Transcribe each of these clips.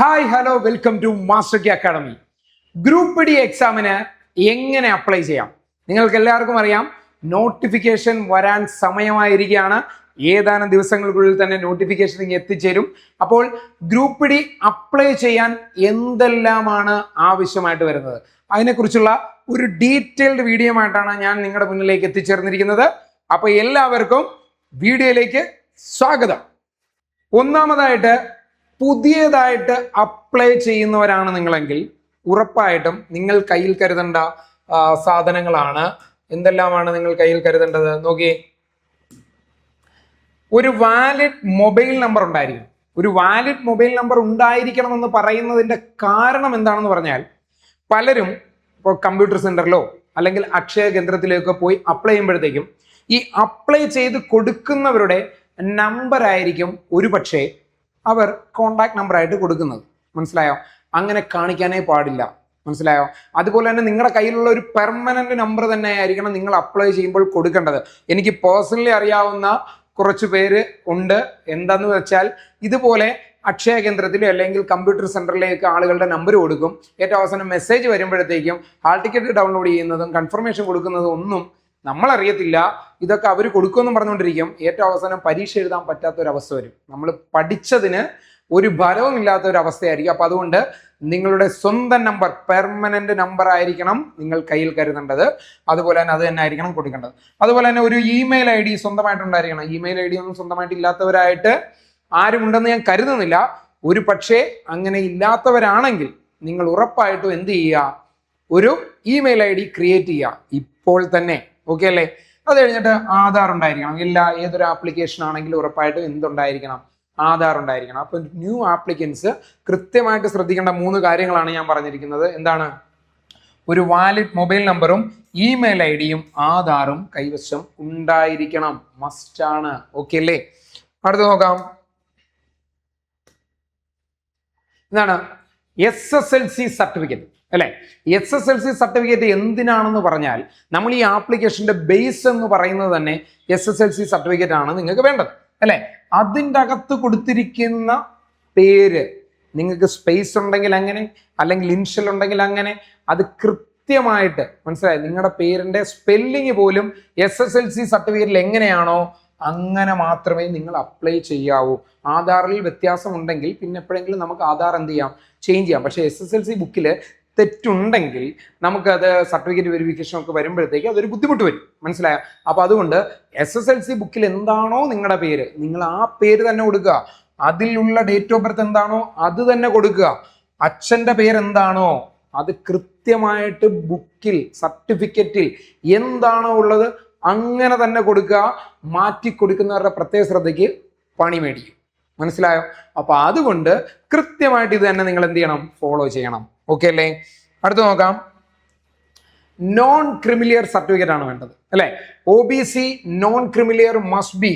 Hi hello welcome to master K academy group D എക്സാമിന് എങ്ങനെ apply ചെയ്യാം? നിങ്ങൾക്ക് എല്ലാവർക്കും അറിയാം നോട്ടിഫിക്കേഷൻ വരാൻ സമയമായിരിക്കുകയാണ്. ഏതാനും ദിവസങ്ങൾക്കുള്ളിൽ തന്നെ നോട്ടിഫിക്കേഷൻ എത്തിച്ചേരും. അപ്പോൾ ഗ്രൂപ്പ് ഡി അപ്ലൈ ചെയ്യാൻ എന്തെല്ലാമാണ് ആവശ്യമായിട്ട് വരുന്നത്? അതിനെക്കുറിച്ചുള്ള ഒരു ഡീറ്റെയിൽഡ് വീഡിയോ ആയിട്ടാണ് ഞാൻ നിങ്ങളുടെ മുന്നിലേക്ക് എത്തിച്ചേർന്നിരിക്കുന്നത്. അപ്പോൾ എല്ലാവർക്കും വീഡിയോയിലേക്ക് സ്വാഗതം. ഒന്നാമതായിട്ട് പുതിയതായിട്ട് അപ്ലൈ ചെയ്യുന്നവരാണ് നിങ്ങളെങ്കിൽ ഉറപ്പായിട്ടും നിങ്ങൾ കയ്യിൽ കരുതേണ്ട സാധനങ്ങളാണ്. എന്തെല്ലാമാണ് നിങ്ങൾ കയ്യിൽ കരുതേണ്ടത്? നോക്കി ഒരു വാലിഡ് മൊബൈൽ നമ്പർ ഉണ്ടായിരിക്കണം. ഒരു വാലിഡ് മൊബൈൽ നമ്പർ ഉണ്ടായിരിക്കണം എന്ന് പറയുന്നതിന്റെ കാരണം എന്താണെന്ന് പറഞ്ഞാൽ പലരും ഇപ്പോൾ കമ്പ്യൂട്ടർ സെന്ററിലോ അല്ലെങ്കിൽ അക്ഷയ കേന്ദ്രത്തിലേക്കോ പോയി അപ്ലൈ ചെയ്യുമ്പോഴത്തേക്കും ഈ അപ്ലൈ ചെയ്ത് കൊടുക്കുന്നവരുടെ നമ്പർ ആയിരിക്കും ഒരു പക്ഷേ അവർ കോണ്ടാക്ട് നമ്പർ ആയിട്ട് കൊടുക്കുന്നത്. മനസ്സിലായോ? അങ്ങനെ കാണിക്കാനേ പാടില്ല. മനസ്സിലായോ? അതുപോലെ തന്നെ നിങ്ങളുടെ കയ്യിലുള്ള ഒരു പെർമനന്റ് നമ്പർ തന്നെ ആയിരിക്കണം നിങ്ങൾ അപ്ലൈ ചെയ്യുമ്പോൾ കൊടുക്കേണ്ടത്. എനിക്ക് പേഴ്സണലി അറിയാവുന്ന കുറച്ച് പേര് ഉണ്ട്. എന്താന്ന് വെച്ചാൽ ഇതുപോലെ അക്ഷയ കേന്ദ്രത്തിലോ അല്ലെങ്കിൽ കമ്പ്യൂട്ടർ സെന്ററിലേക്ക് ആളുകളുടെ നമ്പർ കൊടുക്കും. ഏറ്റവും അവസാനം മെസ്സേജ് വരുമ്പോഴത്തേക്കും ഹാൾ ടിക്കറ്റ് ഡൗൺലോഡ് ചെയ്യുന്നതും കൺഫർമേഷൻ കൊടുക്കുന്നതും ഒന്നും നമ്മൾ അറിയത്തില്ല ഇതൊക്കെ അവർ കൊടുക്കുമെന്നും പറഞ്ഞുകൊണ്ടിരിക്കും. ഏറ്റവും അവസാനം പരീക്ഷ എഴുതാൻ പറ്റാത്ത ഒരു അവസ്ഥ വരും. നമ്മൾ പഠിച്ചതിന് ഒരു ഫലവും ഇല്ലാത്ത ഒരു അവസ്ഥയായിരിക്കും അപ്പം അതുകൊണ്ട് നിങ്ങളുടെ സ്വന്തം നമ്പർ പെർമനന്റ് നമ്പർ ആയിരിക്കണം നിങ്ങൾ കയ്യിൽ കരുതേണ്ടത്. അതുപോലെ തന്നെ അത് തന്നെ ആയിരിക്കണം കൊടുക്കേണ്ടത്. അതുപോലെ തന്നെ ഒരു ഇമെയിൽ ഐ ഡി സ്വന്തമായിട്ടുണ്ടായിരിക്കണം. ഇമെയിൽ ഐ ഡി ഒന്നും സ്വന്തമായിട്ട് ഇല്ലാത്തവരായിട്ട് ആരുമുണ്ടെന്ന് ഞാൻ കരുതുന്നില്ല. ഒരു പക്ഷേ അങ്ങനെ ഇല്ലാത്തവരാണെങ്കിൽ നിങ്ങൾ ഉറപ്പായിട്ടും എന്ത് ചെയ്യുക? ഒരു ഇമെയിൽ ഐ ഡി ക്രിയേറ്റ് ചെയ്യുക. ഇപ്പോൾ തന്നെ. ഓക്കെ അല്ലേ? അത് കഴിഞ്ഞിട്ട് ആധാർ ഉണ്ടായിരിക്കണം. എല്ലാ ഏതൊരു ആപ്ലിക്കേഷൻ ആണെങ്കിലും ഉറപ്പായിട്ടും എന്തുണ്ടായിരിക്കണം? ആധാർ ഉണ്ടായിരിക്കണം. അപ്പൊ ന്യൂ ആപ്ലിക്കൻസ് കൃത്യമായിട്ട് ശ്രദ്ധിക്കേണ്ട മൂന്ന് കാര്യങ്ങളാണ് ഞാൻ പറഞ്ഞിരിക്കുന്നത്. എന്താണ്? ഒരു വാലിഡ് മൊബൈൽ നമ്പറും ഇമെയിൽ ഐ ഡിയും ആധാറും കൈവശം ഉണ്ടായിരിക്കണം. മസ്റ്റ് ആണ്. ഓക്കെ അല്ലേ? അടുത്ത് നോക്കാം. എന്താണ്? S S L C certificate അല്ലെ? S S L C certificate എന്തിനാണെന്ന് പറഞ്ഞാൽ നമ്മൾ ഈ ആപ്ലിക്കേഷന്റെ ബേസ് എന്ന് പറയുന്നത് തന്നെ S S L C certificate ആണ് നിങ്ങൾക്ക് വേണ്ടത്. അല്ലേ? അതിന്റെ അകത്ത് കൊടുത്തിരിക്കുന്ന പേര് നിങ്ങൾക്ക് സ്പേസ് ഉണ്ടെങ്കിൽ അങ്ങനെ അല്ലെങ്കിൽ ഇൻഷൽ ഉണ്ടെങ്കിൽ അങ്ങനെ അത് കൃത്യമായിട്ട് മനസ്സിലായി. നിങ്ങളുടെ പേരിന്റെ സ്പെല്ലിങ് പോലും എസ് എസ് എൽ സി സർട്ടിഫിക്കറ്റിൽ എങ്ങനെയാണോ അങ്ങനെ മാത്രമേ നിങ്ങൾ അപ്ലൈ ചെയ്യാവൂ. ആധാറിൽ വ്യത്യാസം ഉണ്ടെങ്കിൽ പിന്നെ എപ്പോഴെങ്കിലും നമുക്ക് ആധാർ എന്ത് ചെയ്യാം? ചേഞ്ച് ചെയ്യാം. പക്ഷേ എസ് എസ് എൽ സി ബുക്കിൽ തെറ്റുണ്ടെങ്കിൽ നമുക്കത് സർട്ടിഫിക്കറ്റ് വെരിഫിക്കേഷൻ ഒക്കെ വരുമ്പോഴത്തേക്ക് അതൊരു ബുദ്ധിമുട്ട് വരും. മനസ്സിലായോ? അപ്പോൾ അതുകൊണ്ട് എസ് എസ് എൽ സി ബുക്കിൽ എന്താണോ നിങ്ങളുടെ പേര് നിങ്ങൾ ആ പേര് തന്നെ കൊടുക്കുക. അതിലുള്ള ഡേറ്റ് ഓഫ് ബർത്ത് എന്താണോ അത് തന്നെ കൊടുക്കുക. അച്ഛന്റെ പേര് എന്താണോ അത് കൃത്യമായിട്ട് ബുക്കിൽ സർട്ടിഫിക്കറ്റിൽ എന്താണോ ഉള്ളത് അങ്ങനെ തന്നെ കൊടുക്കുക. മാറ്റി കൊടുക്കുന്നവരുടെ പ്രത്യേക ശ്രദ്ധയ്ക്ക് പണി മേടിക്കും. മനസ്സിലായോ? അപ്പൊ അതുകൊണ്ട് കൃത്യമായിട്ട് ഇത് തന്നെ നിങ്ങൾ എന്ത് ചെയ്യണം? ഫോളോ ചെയ്യണം. ഓക്കെ അല്ലേ? അടുത്ത് നോക്കാം. നോൺ ക്രിമിലിയർ സർട്ടിഫിക്കറ്റ് ആണ് വേണ്ടത്. അല്ലെ? O B C non creamy layer must be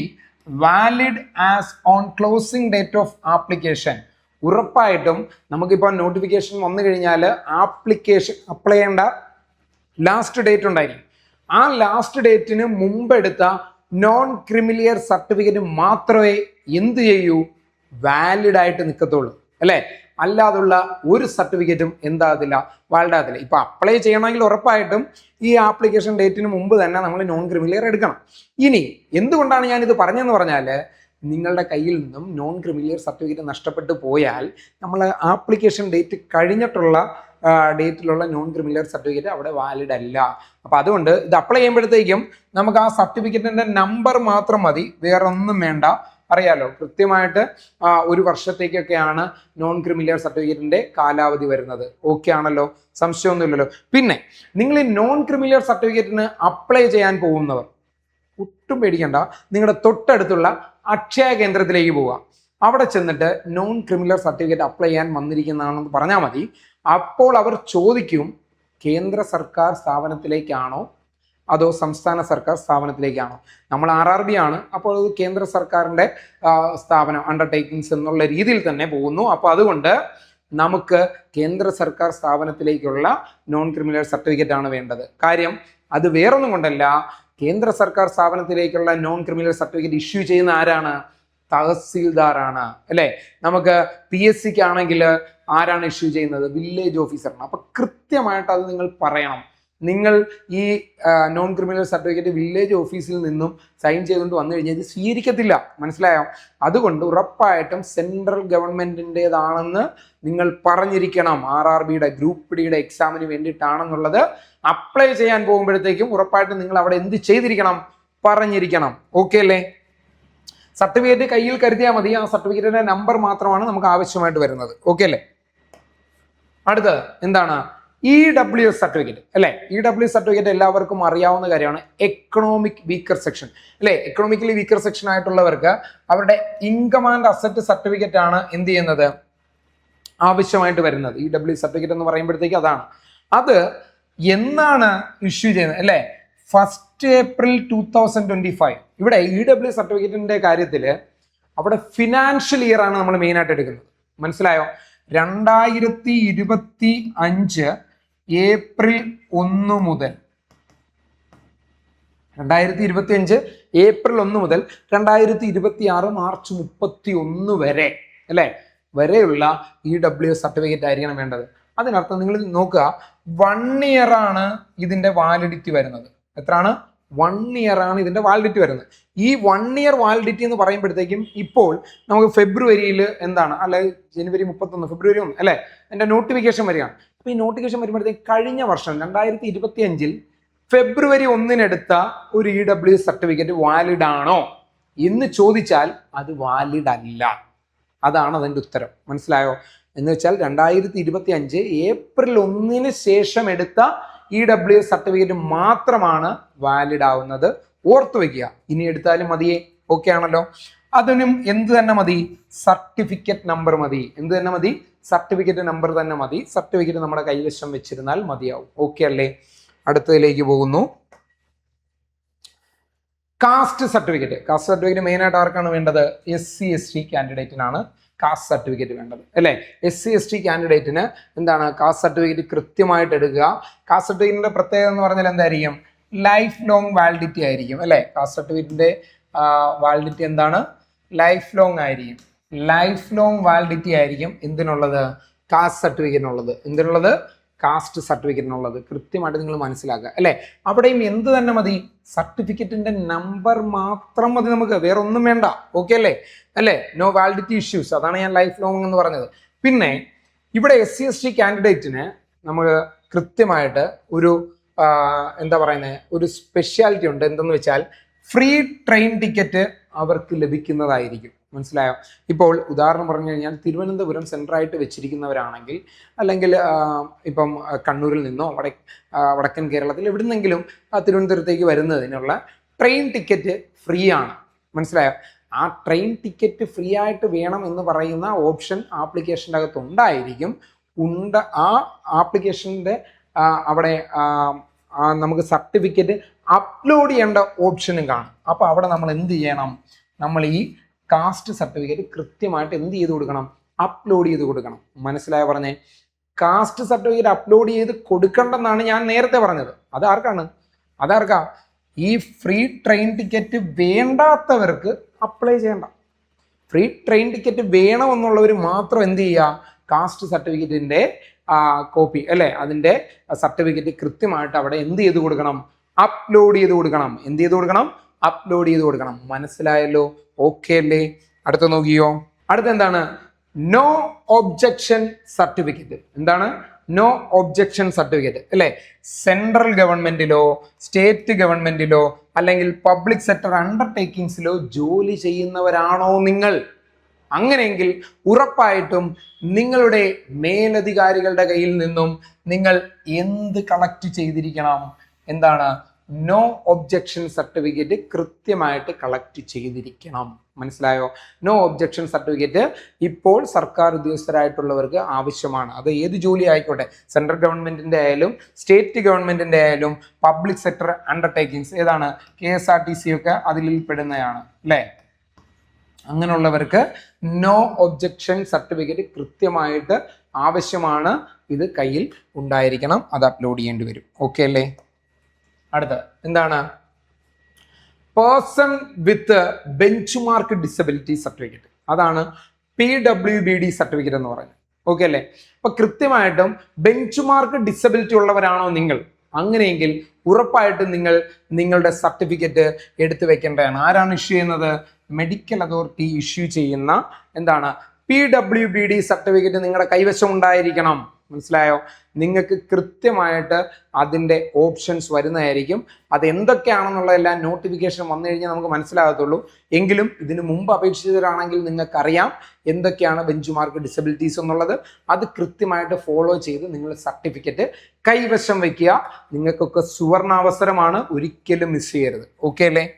valid as on closing date of application ഉറപ്പായിട്ടും നമുക്കിപ്പോൾ നോട്ടിഫിക്കേഷൻ വന്നു കഴിഞ്ഞാൽ ആപ്ലിക്കേഷൻ അപ്ലൈ ചെയ്യേണ്ട ലാസ്റ്റ് ഡേറ്റ് ഉണ്ടായിരിക്കും. ആ ലാസ്റ്റ് ഡേറ്റിന് മുമ്പെടുത്ത നോൺ ക്രിമിലിയർ സർട്ടിഫിക്കറ്റ് മാത്രമേ എന്ത് ചെയ്യൂ? വാലിഡ് ആയിട്ട് നിൽക്കത്തുള്ളൂ അല്ലേ? അല്ലാതുള്ള ഒരു സർട്ടിഫിക്കറ്റും എന്താകത്തില്ല വാൽഡാകത്തില്ല ഇപ്പൊ അപ്ലൈ ചെയ്യണമെങ്കിൽ ഉറപ്പായിട്ടും ഈ ആപ്ലിക്കേഷൻ ഡേറ്റിന് മുമ്പ് തന്നെ നമ്മൾ നോൺ ക്രിമിലിയർ എടുക്കണം. ഇനി എന്തുകൊണ്ടാണ് ഞാൻ ഇത് പറഞ്ഞതെന്ന് പറഞ്ഞാൽ നിങ്ങളുടെ കയ്യിൽ നിന്നും നോൺ ക്രിമിലിയർ സർട്ടിഫിക്കറ്റ് നഷ്ടപ്പെട്ടു പോയാൽ നമ്മൾ ആപ്ലിക്കേഷൻ ഡേറ്റ് കഴിഞ്ഞിട്ടുള്ള ഡേറ്റിലുള്ള നോൺ ക്രിമിലിയർ സർട്ടിഫിക്കറ്റ് അവിടെ വാലിഡ് അല്ല. അപ്പോൾ അതുകൊണ്ട് ഇത് അപ്ലൈ ചെയ്യുമ്പോഴത്തേക്കും നമുക്ക് ആ സർട്ടിഫിക്കറ്റിന്റെ നമ്പർ മാത്രം മതി. വേറെ ഒന്നും വേണ്ട. അറിയാലോ കൃത്യമായിട്ട് ഒരു വർഷത്തേക്കൊക്കെയാണ് നോൺ ക്രിമിനൽ സർട്ടിഫിക്കറ്റിന്റെ കാലാവധി വരുന്നത്. ഓക്കെ ആണല്ലോ? സംശയമൊന്നുമില്ലല്ലോ. പിന്നെ നിങ്ങൾ ഈ നോൺ ക്രിമിനൽ സർട്ടിഫിക്കറ്റിന് അപ്ലൈ ചെയ്യാൻ പോകുന്നവർ ഒട്ടും പേടിക്കണ്ട. നിങ്ങളുടെ തൊട്ടടുത്തുള്ള അക്ഷയ കേന്ദ്രത്തിലേക്ക് പോവുക. അവിടെ ചെന്നിട്ട് നോൺ ക്രിമിനൽ സർട്ടിഫിക്കറ്റ് അപ്ലൈ ചെയ്യാൻ വന്നിരിക്കുന്നതാണെന്ന് പറഞ്ഞാൽ മതി. അപ്പോൾ അവർ ചോദിക്കും കേന്ദ്ര സർക്കാർ സ്ഥാപനത്തിലേക്കാണോ അതോ സംസ്ഥാന സർക്കാർ സ്ഥാപനത്തിലേക്കാണോ? നമ്മൾ ആർ ആർ ബി ആണ് അപ്പോൾ അത് കേന്ദ്ര സർക്കാരിന്റെ സ്ഥാപനം അണ്ടർടേക്കിങ്സ് എന്നുള്ള രീതിയിൽ തന്നെ പോകുന്നു. അപ്പോൾ അതുകൊണ്ട് നമുക്ക് കേന്ദ്ര സർക്കാർ സ്ഥാപനത്തിലേക്കുള്ള നോൺ ക്രിമിനൽ സർട്ടിഫിക്കറ്റ് ആണ് വേണ്ടത്. കാര്യം അത് വേറൊന്നും കൊണ്ടല്ല. കേന്ദ്ര സർക്കാർ സ്ഥാപനത്തിലേക്കുള്ള നോൺ ക്രിമിനൽ സർട്ടിഫിക്കറ്റ് ഇഷ്യൂ ചെയ്യുന്ന ആരാണ്? തഹസീൽദാറാണ്. അല്ലേ? നമുക്ക് പി എസ് സിക്ക് ആണെങ്കിൽ ആരാണ് ഇഷ്യൂ ചെയ്യുന്നത്? വില്ലേജ് ഓഫീസറാണ് അപ്പൊ കൃത്യമായിട്ട് അത് നിങ്ങൾ പറയണം. നിങ്ങൾ ഈ നോൺ ക്രിമിനൽ സർട്ടിഫിക്കറ്റ് വില്ലേജ് ഓഫീസിൽ നിന്നും സൈൻ ചെയ്തുകൊണ്ട് വന്നു കഴിഞ്ഞാൽ ഇത് സ്വീകരിക്കത്തില്ല. മനസ്സിലായോ? അതുകൊണ്ട് ഉറപ്പായിട്ടും സെൻട്രൽ ഗവൺമെന്റിന്റെതാണെന്ന് നിങ്ങൾ പറഞ്ഞിരിക്കണം. ആർ ആർ ബിയുടെ ഗ്രൂപ്പ് ഡിയുടെ എക്സാമിന് വേണ്ടിയിട്ടാണെന്നുള്ളത് അപ്ലൈ ചെയ്യാൻ പോകുമ്പോഴത്തേക്കും ഉറപ്പായിട്ടും നിങ്ങൾ അവിടെ എന്ത് ചെയ്തിരിക്കണം? പറഞ്ഞിരിക്കണം. ഓക്കെ അല്ലേ? സർട്ടിഫിക്കറ്റ് കയ്യിൽ കരുതിയാൽ മതി. ആ സർട്ടിഫിക്കറ്റിന്റെ നമ്പർ മാത്രമാണ് നമുക്ക് ആവശ്യമായിട്ട് വരുന്നത്. ഓക്കെ അല്ലേ? അടുത്തത് എന്താണ്? ഇ ഡബ്ല്യു എസ് സർട്ടിഫിക്കറ്റ് അല്ലെ? ഇ ഡബ്ല്യു സർട്ടിഫിക്കറ്റ് എല്ലാവർക്കും അറിയാവുന്ന കാര്യമാണ് എക്കണോമിക് വീക്കർ സെക്ഷൻ അല്ലെ? എക്കണോമിക്കലി വീക്കർ സെക്ഷൻ ആയിട്ടുള്ളവർക്ക് അവരുടെ ഇൻകം ആൻഡ് അസറ്റ് സർട്ടിഫിക്കറ്റ് ആണ് എന്ത് ചെയ്യുന്നത്? ആവശ്യമായിട്ട് വരുന്നത്. ഇ ഡബ്ല്യു സർട്ടിഫിക്കറ്റ് എന്ന് പറയുമ്പോഴത്തേക്ക് അതാണ്. അത് എന്നാണ് ഇഷ്യൂ ചെയ്യുന്നത്? അല്ലെ? First April two thousand twenty five ഇവിടെ ഇ ഡബ്ല്യു സർട്ടിഫിക്കറ്റിന്റെ കാര്യത്തിൽ അവിടെ ഫിനാൻഷ്യൽ ഇയർ ആണ് നമ്മൾ മെയിൻ ആയിട്ട് എടുക്കുന്നത്. മനസ്സിലായോ? രണ്ടായിരത്തി ഇരുപത്തി അഞ്ച് ഏപ്രിൽ ഒന്ന് മുതൽ രണ്ടായിരത്തി ഇരുപത്തി അഞ്ച് ഏപ്രിൽ ഒന്ന് മുതൽ രണ്ടായിരത്തി ഇരുപത്തി ആറ് മാർച്ച് മുപ്പത്തി ഒന്ന് വരെ അല്ലെ? വരെയുള്ള ഇ ഡബ്ല്യു സർട്ടിഫിക്കറ്റ് ആയിരിക്കണം വേണ്ടത്. അതിനർത്ഥം നിങ്ങൾ നോക്കുക വൺ ഇയർ ആണ് ഇതിന്റെ വാലിഡിറ്റി വരുന്നത്. എത്രയാണ് വൺ ഇയർ ആണ് ഇതിന്റെ വാലിഡിറ്റി വരുന്നത്. ഈ വൺ ഇയർ വാലിഡിറ്റി എന്ന് പറയുമ്പോഴത്തേക്കും ഇപ്പോൾ നമുക്ക് ഫെബ്രുവരിയിൽ എന്താണ്? അല്ലെ ജനുവരി മുപ്പത്തൊന്ന് ഫെബ്രുവരി ഒന്ന് അല്ലേ? എന്റെ നോട്ടിഫിക്കേഷൻ വരികയാണ്. അപ്പോൾ ഈ നോട്ടിഫിക്കേഷൻ വരുമ്പോഴത്തേക്ക് കഴിഞ്ഞ വർഷം രണ്ടായിരത്തി ഇരുപത്തി അഞ്ചിൽ ഫെബ്രുവരി ഒന്നിനെടുത്ത ഒരു ഇ ഡബ്ല്യു സർട്ടിഫിക്കറ്റ് വാലിഡ് ആണോ? എന്ന് ചോദിച്ചാൽ അത് വാലിഡ് അല്ല. അതാണ് അതിന്റെ ഉത്തരം. മനസ്സിലായോ? എന്ന് വെച്ചാൽ രണ്ടായിരത്തി ഇരുപത്തി അഞ്ച് ഏപ്രിൽ ഒന്നിന് ശേഷം എടുത്ത ഇ ഡബ്ല്യു സർട്ടിഫിക്കറ്റ് മാത്രമാണ് വാലിഡ് ആവുന്നത്. ഓർത്തു വെക്കുക. ഇനി എടുത്താലും മതിയേ. ഓക്കെ ആണല്ലോ. അതിനും എന്ത് തന്നെ മതി? സർട്ടിഫിക്കറ്റ് നമ്പർ മതി. എന്ത് തന്നെ മതി? സർട്ടിഫിക്കറ്റ് നമ്പർ തന്നെ മതി. സർട്ടിഫിക്കറ്റ് നമ്മുടെ കൈവശം വെച്ചിരുന്നാൽ മതിയാവും. ഓക്കെ അല്ലേ? അടുത്തതിലേക്ക് പോകുന്നു. കാസ്റ്റ് സർട്ടിഫിക്കറ്റ് കാസ്റ്റ് സർട്ടിഫിക്കറ്റ് മെയിനായിട്ട് ആർക്കാണ് വേണ്ടത്? എസ് സി എസ് ടി കാൻഡിഡേറ്റിനാണ് കാസ്റ്റ് സർട്ടിഫിക്കറ്റ് വേണ്ടത് അല്ലേ? എസ് സി എസ് ടി കാൻഡിഡേറ്റിന് എന്താണ് കാസ്റ്റ് സർട്ടിഫിക്കറ്റ് കൃത്യമായിട്ട് എടുക്കുക. കാസ്റ്റ് സർട്ടിഫിക്കറ്റിന്റെ പ്രത്യേകത എന്ന് പറഞ്ഞാൽ എന്തായിരിക്കും? ലൈഫ് ലോങ് വാലിഡിറ്റി ആയിരിക്കും അല്ലേ? കാസ്റ്റ് സർട്ടിഫിക്കറ്റിന്റെ വാലിഡിറ്റി എന്താണ്? ലൈഫ് ലോങ് ആയിരിക്കും. ലൈഫ് ലോങ് വാലിഡിറ്റി ആയിരിക്കും എന്തിനുള്ളത്? കാസ്റ്റ് സർട്ടിഫിക്കറ്റിനുള്ളത് എന്തിനുള്ളത്? കാസ്റ്റ് സർട്ടിഫിക്കറ്റിനുള്ളത് കൃത്യമായിട്ട് നിങ്ങൾ മനസ്സിലാക്കുക അല്ലേ? അവിടെയും എന്ത് തന്നെ മതി? സർട്ടിഫിക്കറ്റിന്റെ നമ്പർ മാത്രം മതി നമുക്ക് വേറെ ഒന്നും വേണ്ട. ഓക്കെ അല്ലേ? അല്ലേ? നോ വാലിഡിറ്റി ഇഷ്യൂസ് അതാണ് ഞാൻ ലൈഫ് ലോങ് എന്ന് പറഞ്ഞത്. പിന്നെ ഇവിടെ എസ് സി എസ് ടി കാൻഡിഡേറ്റിന് നമ്മൾ കൃത്യമായിട്ട് ഒരു എന്താ പറയുന്നത് ഒരു സ്പെഷ്യാലിറ്റി ഉണ്ട്. എന്തെന്ന് വെച്ചാൽ ഫ്രീ ട്രെയിൻ ടിക്കറ്റ് അവർക്ക് ലഭിക്കുന്നതായിരിക്കും. മനസ്സിലായോ? ഇപ്പോൾ ഉദാഹരണം പറഞ്ഞു കഴിഞ്ഞാൽ തിരുവനന്തപുരം സെൻട്രായിട്ട് വെച്ചിരിക്കുന്നവരാണെങ്കിൽ അല്ലെങ്കിൽ ഇപ്പം കണ്ണൂരിൽ നിന്നോ വട വടക്കൻ കേരളത്തിൽ എവിടുന്നെങ്കിലും തിരുവനന്തപുരത്തേക്ക് വരുന്നതിനുള്ള ട്രെയിൻ ടിക്കറ്റ് ഫ്രീ ആണ് മനസ്സിലായോ? ആ ട്രെയിൻ ടിക്കറ്റ് ഫ്രീ ആയിട്ട് വേണം എന്ന് പറയുന്ന ഓപ്ഷൻ ആപ്ലിക്കേഷന്റെ അകത്ത് ഉണ്ടായിരിക്കും. ഉണ്ട് ആ ആപ്ലിക്കേഷന്റെ അവിടെ നമുക്ക് സർട്ടിഫിക്കറ്റ് അപ്ലോഡ് ചെയ്യേണ്ട ഓപ്ഷനും കാണും. അപ്പോൾ അവിടെ നമ്മൾ എന്ത് ചെയ്യണം? നമ്മൾ ഈ കാസ്റ്റ് സർട്ടിഫിക്കറ്റ് കൃത്യമായിട്ട് എന്ത് ചെയ്ത് കൊടുക്കണം? അപ്ലോഡ് ചെയ്ത് കൊടുക്കണം. മനസ്സിലായ പറഞ്ഞേ? കാസ്റ്റ് സർട്ടിഫിക്കറ്റ് അപ്ലോഡ് ചെയ്ത് കൊടുക്കണ്ടെന്നാണ് ഞാൻ നേരത്തെ പറഞ്ഞത്. അതാർക്കാണ്? അതാർക്കാ? ഈ ഫ്രീ ട്രെയിൻ ടിക്കറ്റ് വേണ്ടാത്തവർക്ക് അപ്ലൈ ചെയ്യണ്ട. ഫ്രീ ട്രെയിൻ ടിക്കറ്റ് വേണമെന്നുള്ളവർ മാത്രം എന്ത് ചെയ്യുക? കാസ്റ്റ് സർട്ടിഫിക്കറ്റിന്റെ കോപ്പി അല്ലേ? അതിന്റെ സർട്ടിഫിക്കറ്റ് കൃത്യമായിട്ട് അവിടെ എന്ത് ചെയ്ത് കൊടുക്കണം? അപ്ലോഡ് ചെയ്ത് കൊടുക്കണം. എന്ത് ചെയ്ത് കൊടുക്കണം? അപ്ലോഡ് ചെയ്ത് കൊടുക്കണം. മനസ്സിലായല്ലോ? ഓക്കെ അല്ലേ? അടുത്ത നോക്കിയോ അടുത്ത എന്താണ്? നോ ഒബ്ജക്ഷൻ സർട്ടിഫിക്കറ്റ് എന്താണ്? നോ ഒബ്ജക്ഷൻ സർട്ടിഫിക്കറ്റ് അല്ലെ? സെൻട്രൽ ഗവൺമെന്റിലോ സ്റ്റേറ്റ് ഗവൺമെന്റിലോ അല്ലെങ്കിൽ പബ്ലിക് സെക്ടർ അണ്ടർടേക്കിങ്സിലോ ജോലി ചെയ്യുന്നവരാണോ നിങ്ങൾ? അങ്ങനെയെങ്കിൽ ഉറപ്പായിട്ടും നിങ്ങളുടെ മേലധികാരികളുടെ കയ്യിൽ നിന്നും നിങ്ങൾ എന്ത് കളക്ട് ചെയ്തിരിക്കണം? എന്താണ്? നോ ഒബ്ജക്ഷൻ സർട്ടിഫിക്കറ്റ് കൃത്യമായിട്ട് കളക്ട് ചെയ്തിരിക്കണം. മനസ്സിലായോ? നോ ഒബ്ജക്ഷൻ സർട്ടിഫിക്കറ്റ് ഇപ്പോൾ സർക്കാർ ഉദ്യോഗസ്ഥരായിട്ടുള്ളവർക്ക് ആവശ്യമാണ്. അത് ഏത് ജോലി ആയിക്കോട്ടെ? സെൻട്രൽ ഗവൺമെന്റിന്റെ ആയാലും സ്റ്റേറ്റ് ഗവൺമെന്റിന്റെ ആയാലും പബ്ലിക് സെക്ടർ അണ്ടർടേക്കിങ്സ് ഏതാണ്? K S R T C ഒക്കെ അതിൽ പെടുന്നതാണ്. അല്ലേ? അങ്ങനെയുള്ളവർക്ക് നോ ഒബ്ജക്ഷൻ സർട്ടിഫിക്കറ്റ് കൃത്യമായിട്ട് ആവശ്യമാണ്. ഇത് കയ്യിൽ ഉണ്ടായിരിക്കണം. അത് അപ്ലോഡ് ചെയ്യേണ്ടി വരും. ഓക്കെ അല്ലേ? അടുത്ത എന്താണ്? Person with benchmark disability certificate അതാണ് P W B D certificate എന്ന് പറയുന്നത്. ഓക്കെ അല്ലേ? അപ്പൊ കൃത്യമായിട്ടും ബെഞ്ച് മാർക്ക് ഡിസബിലിറ്റി ഉള്ളവരാണോ നിങ്ങൾ? അങ്ങനെയെങ്കിൽ ഉറപ്പായിട്ടും നിങ്ങൾ നിങ്ങളുടെ സർട്ടിഫിക്കറ്റ് എടുത്തു വെക്കേണ്ടതാണ്. ആരാണ് ഇഷ്യൂ ചെയ്യുന്നത്? മെഡിക്കൽ അതോറിറ്റി ഇഷ്യൂ ചെയ്യുന്ന എന്താണ്? P W B D certificate നിങ്ങളുടെ കൈവശം ഉണ്ടായിരിക്കണം. മനസ്സിലായോ? നിങ്ങൾക്ക് കൃത്യമായിട്ട് അതിന്റെ ഓപ്ഷൻസ് വരുന്നതായിരിക്കും. അത് എന്തൊക്കെയാണെന്നുള്ള എല്ലാ നോട്ടിഫിക്കേഷൻ വന്നു കഴിഞ്ഞാൽ നമുക്ക് മനസ്സിലാകത്തുള്ളൂ. എങ്കിലും ഇതിനു മുമ്പ് അപേക്ഷിച്ചവരാണെങ്കിൽ നിങ്ങൾക്കറിയാം എന്തൊക്കെയാണ് ബെഞ്ച് മാർക്ക് ഡിസബിലിറ്റീസ് എന്നുള്ളത്. അത് കൃത്യമായിട്ട് ഫോളോ ചെയ്ത് നിങ്ങൾ സർട്ടിഫിക്കറ്റ് കൈവശം വയ്ക്കുക നിങ്ങൾക്കൊക്കെ സുവർണാവസരമാണ്. ഒരിക്കലും മിസ് ചെയ്യരുത്. ഓക്കെ അല്ലേ?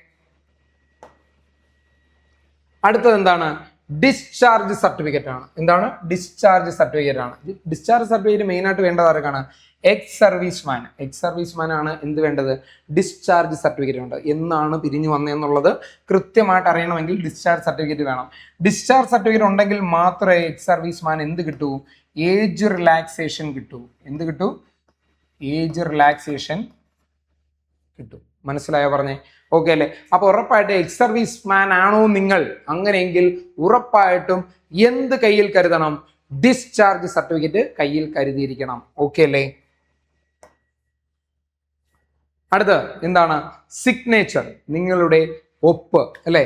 അടുത്തത് എന്താണ്? ഡിസ്ചാർജ് സർട്ടിഫിക്കറ്റ് ആണ്. എന്താണ്? ഡിസ്ചാർജ് സർട്ടിഫിക്കറ്റ് ആണ്. ഡിസ്ചാർജ് സർട്ടിഫിക്കറ്റ് മെയിൻ ആയിട്ട് വേണ്ടത് ആർക്കാണ്? Ex service man ex service man ആണ് എന്ത് വേണ്ടത്? ഡിസ്ചാർജ് സർട്ടിഫിക്കറ്റ് വേണ്ടത്. എന്നാണ് പിരിഞ്ഞു വന്നതെന്നുള്ളത് കൃത്യമായിട്ട് അറിയണമെങ്കിൽ ഡിസ്ചാർജ് സർട്ടിഫിക്കറ്റ് വേണം. ഡിസ്ചാർജ് സർട്ടിഫിക്കറ്റ് ഉണ്ടെങ്കിൽ മാത്രമേ എക്സ് സർവീസ് മാൻ എന്ത് കിട്ടൂ? ഏജ് റിലാക്സേഷൻ കിട്ടൂ. എന്ത് കിട്ടൂ? ഏജ് റിലാക്സേഷൻ കിട്ടൂ. മനസ്സിലായോ പറഞ്ഞേ? ഓക്കെ അല്ലേ? അപ്പൊ ഉറപ്പായിട്ട് എക്സ് സർവീസ് മാൻ ആണോ നിങ്ങൾ? അങ്ങനെയെങ്കിൽ ഉറപ്പായിട്ടും എന്ത് കയ്യിൽ കരുതണം? ഡിസ്ചാർജ് സർട്ടിഫിക്കറ്റ് കയ്യിൽ കരുതിയിരിക്കണം. ഓക്കെ അല്ലേ? അടുത്ത് എന്താണ്? സിഗ്നേച്ചർ നിങ്ങളുടെ ഒപ്പ് അല്ലെ?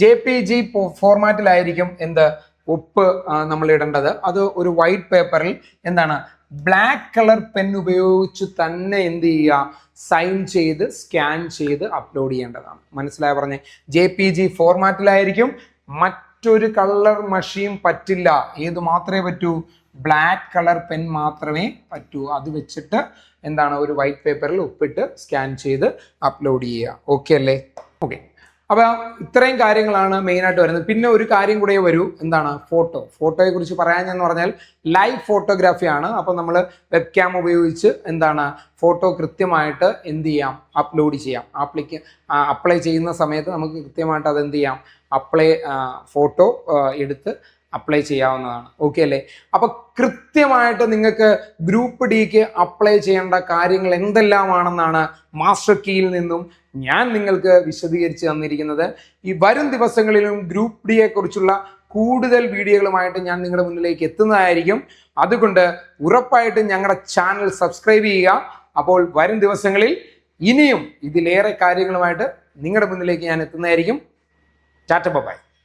ജെ പി ജി ഫോർമാറ്റിലായിരിക്കും എന്ത്? ഒപ്പ് നമ്മൾ ഇടേണ്ടത്. അത് ഒരു വൈറ്റ് പേപ്പറിൽ എന്താണ്? ബ്ലാക്ക് കളർ പെൻ ഉപയോഗിച്ച് തന്നെ എന്ത് ചെയ്യുക? സൈൻ ചെയ്ത് സ്കാൻ ചെയ്ത് അപ്ലോഡ് ചെയ്യേണ്ടതാണ്. മനസ്സിലായ പറഞ്ഞേ? ജെ പി ജി ഫോർമാറ്റിലായിരിക്കും മറ്റൊരു കളർ മഷിയും പറ്റില്ല. ഏത് മാത്രമേ പറ്റൂ? ബ്ലാക്ക് കളർ പെൻ മാത്രമേ പറ്റൂ. അത് വെച്ചിട്ട് എന്താണ്? ഒരു വൈറ്റ് പേപ്പറിൽ ഒപ്പിട്ട് സ്കാൻ ചെയ്ത് അപ്ലോഡ് ചെയ്യുക. ഓക്കെ അല്ലേ? ഓക്കെ അപ്പോൾ ഇത്രയും കാര്യങ്ങളാണ് മെയിനായിട്ട് വരുന്നത്. പിന്നെ ഒരു കാര്യം കൂടെ വരൂ. എന്താണ്? ഫോട്ടോ. ഫോട്ടോയെ കുറിച്ച് പറയാനെന്ന് പറഞ്ഞാൽ ലൈവ് ഫോട്ടോഗ്രാഫിയാണ് അപ്പോൾ നമ്മൾ വെബ് ക്യാം ഉപയോഗിച്ച് എന്താണ്? ഫോട്ടോ കൃത്യമായിട്ട് എന്ത് ചെയ്യാം? അപ്ലോഡ് ചെയ്യാം. ആപ്ലിക്ക അപ്ലൈ ചെയ്യുന്ന സമയത്ത് നമുക്ക് കൃത്യമായിട്ട് അത് എന്ത് ചെയ്യാം? അപ്ലൈ ഫോട്ടോ എടുത്ത് അപ്ലൈ ചെയ്യാവുന്നതാണ്. ഓക്കെ അല്ലേ? അപ്പൊ കൃത്യമായിട്ട് നിങ്ങൾക്ക് ഗ്രൂപ്പ് ഡിക്ക് അപ്ലൈ ചെയ്യേണ്ട കാര്യങ്ങൾ എന്തെല്ലാമാണെന്നാണ് മാസ്റ്റർ കീയിൽ നിന്നും ഞാൻ നിങ്ങൾക്ക് വിശദീകരിച്ച് തന്നിരിക്കുന്നത് ഈ വരും ദിവസങ്ങളിലും ഗ്രൂപ്പ് ഡിയെ കുറിച്ചുള്ള കൂടുതൽ വീഡിയോകളുമായിട്ട് ഞാൻ നിങ്ങളുടെ മുന്നിലേക്ക് എത്തുന്നതായിരിക്കും. അതുകൊണ്ട് ഉറപ്പായിട്ടും ഞങ്ങളുടെ ചാനൽ സബ്സ്ക്രൈബ് ചെയ്യുക. അപ്പോൾ വരും ദിവസങ്ങളിൽ ഇനിയും ഇതിലേറെ കാര്യങ്ങളുമായിട്ട് നിങ്ങളുടെ മുന്നിലേക്ക് ഞാൻ എത്തുന്നതായിരിക്കും. ടാറ്റ ബൈ